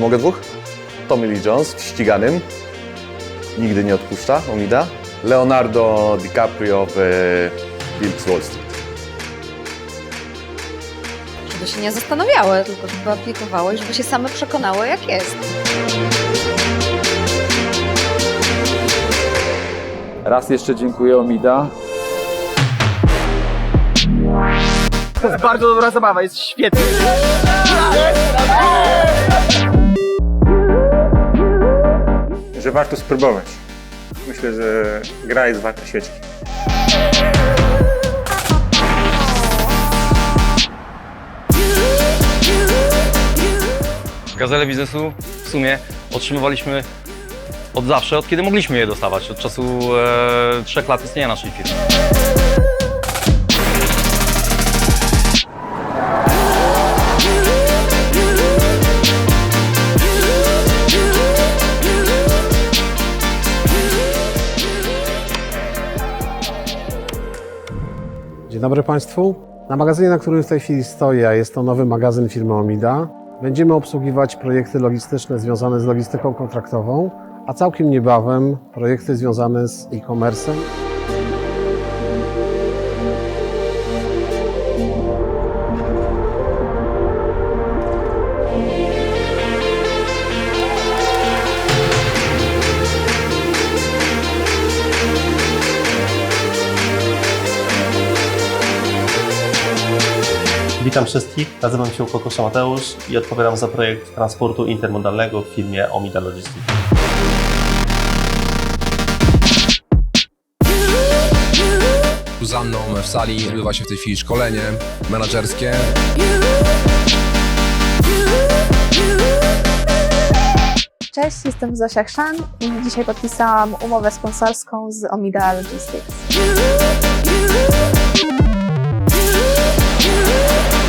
Mogę dwóch? Tommy Lee Jones w ściganym. Nigdy nie odpuszcza, Omida. Leonardo DiCaprio w e, Wilk z Wall Street. Żeby się nie zastanawiały, tylko żeby aplikowały i żeby się same przekonały, jak jest. Raz jeszcze dziękuję Omida. To jest bardzo dobra zabawa, jest świetnie. Że warto spróbować. Myślę, że gra jest warta świeczki. Gazele biznesu w sumie otrzymywaliśmy od zawsze, od kiedy mogliśmy je dostawać, od czasu e, trzech lat istnienia naszej firmy. Dzień dobry Państwu. Na magazynie, na którym w tej chwili stoję, jest to nowy magazyn firmy Omida, będziemy obsługiwać projekty logistyczne związane z logistyką kontraktową, a całkiem niebawem projekty związane z e-commerce'em. Witam wszystkich, nazywam się Kokosza Mateusz i odpowiadam za projekt transportu intermodalnego w firmie Omida Logistics. Za mną w sali odbywa się w tej chwili szkolenie menedżerskie. Cześć, jestem Zosia Chrzan i dzisiaj podpisałam umowę sponsorską z Omida Logistics.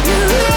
you.